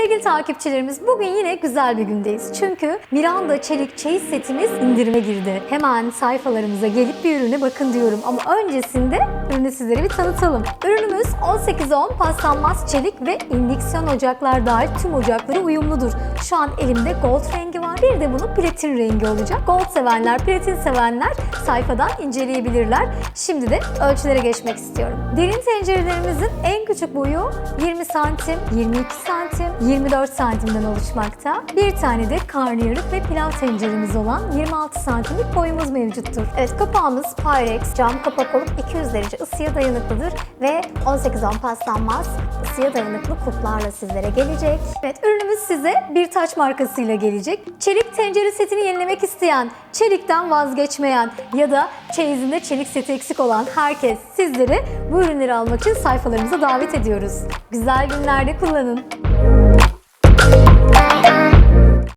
Sevgili takipçilerimiz bugün yine güzel bir gündeyiz. Çünkü Miranda Çelik Çeyiz setimiz indirime girdi. Hemen sayfalarımıza gelip bir ürüne bakın diyorum. Ama öncesinde ürünü sizlere bir tanıtalım. Ürünümüz 18-10 paslanmaz çelik ve indüksiyon ocaklar dahil tüm ocakları uyumludur. Şu an elimde gold rengi var. Bir de bunun platin rengi olacak. Gold sevenler, platin sevenler sayfadan inceleyebilirler. Şimdi de ölçülere geçmek istiyorum. Derin tencerelerimizin en küçük boyu 20 santim, 22 santim, 24 santimden oluşmakta. Bir tane de karnıyarık ve pilav tenceremiz olan 26 santimlik boyumuz mevcuttur. Evet kapağımız Pyrex cam kapak olup 200 derece ısıya dayanıklıdır ve 18-10 paslanmaz ısıya dayanıklı kuplarla sizlere gelecek. Evet ürünümüz size bir taç markasıyla gelecek. Çelik tencere setini yenilemek isteyen, çelikten vazgeçmeyen ya da çeyizinde çelik seti eksik olan herkes sizleri bu ürünleri almak için sayfalarımıza davet ediyoruz. Güzel günlerde kullanın.